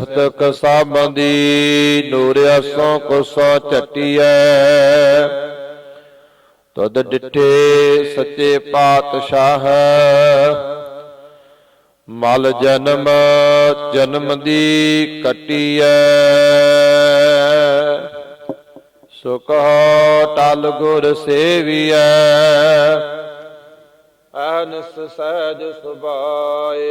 ਪੁਸਤਕ ਸਾਬੰਦੀ ਨੂਰਿਆ ਸੋ ਕੋਸਾ ਝਟੀਐ। ਤਦ ਡਿਠੇ ਸੱਚੇ ਪਾਤਸ਼ਾਹ। ਮਲ ਜਨਮ ਜਨਮ ਦੀ ਕਟੀਐ। ਸੁਖ ਟਲ ਗੁਰ ਸੇਵੀਐ। ਅਨਸ ਸਹਿਜ ਸੁਭਾਏ।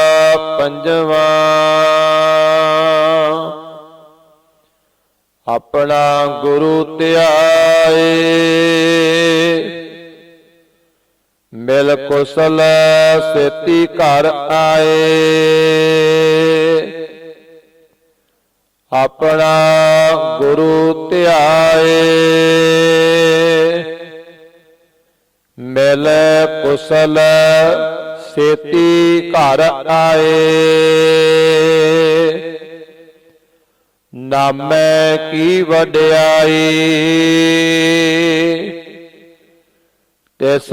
ਪੰਜਵਾਂ। ਆਪਣਾ ਗੁਰੂ ਧਿਆਏ। ਮਿਲ ਕੁਸਲ ਸੇਤੀ ਘਰ ਆਏ। ਆਪਣਾ ਗੁਰੂ ਧਿਆਏ। ਮਿਲ ਕੁਸਲ ਸੇਤੀ ਘਰ ਆਏ। ਨਾਮੈ ਕੀ ਵਡਿਆਈ, ਤਿਸ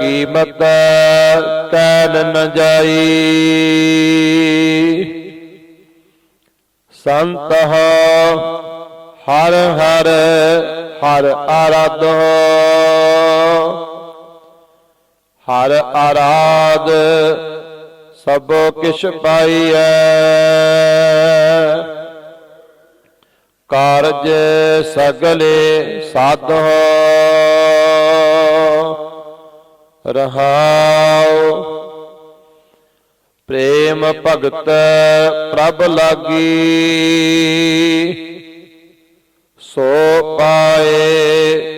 ਕੀਮਤ ਕੈਨ ਨ ਜਾਈ। ਸੰਤ ਹਰ ਹਰ ਹਰ ਆਰਾਧੋ। ਹਰ ਆਰਾਧ ਸਭ ਕਿਛ ਪਾਈਐ। ਕਾਰਜ ਸਗਲੇ ਸਾਧੋ। ਰਹਾਉ। ਪ੍ਰੇਮ ਭਗਤ ਪ੍ਰਭ ਲਾਗੀ। ਸੋ ਪਾਏ।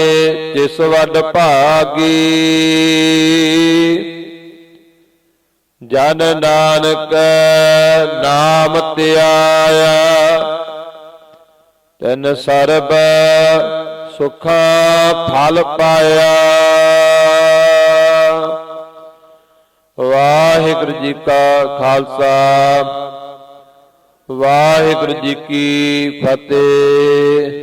ਜਿਸ ਵੱਡ ਭਾਗੀ। ਜਨ ਨਾਨਕ ਨਾਮ ਧਿਆਇਆ। ਤਿਨ ਸਰਬ ਸੁਖਾ ਫਲ ਪਾਇਆ। ਵਾਹਿਗੁਰੂ ਜੀ ਕਾ ਖਾਲਸਾ, ਵਾਹਿਗੁਰੂ ਜੀ ਕੀ ਫਤਿਹ।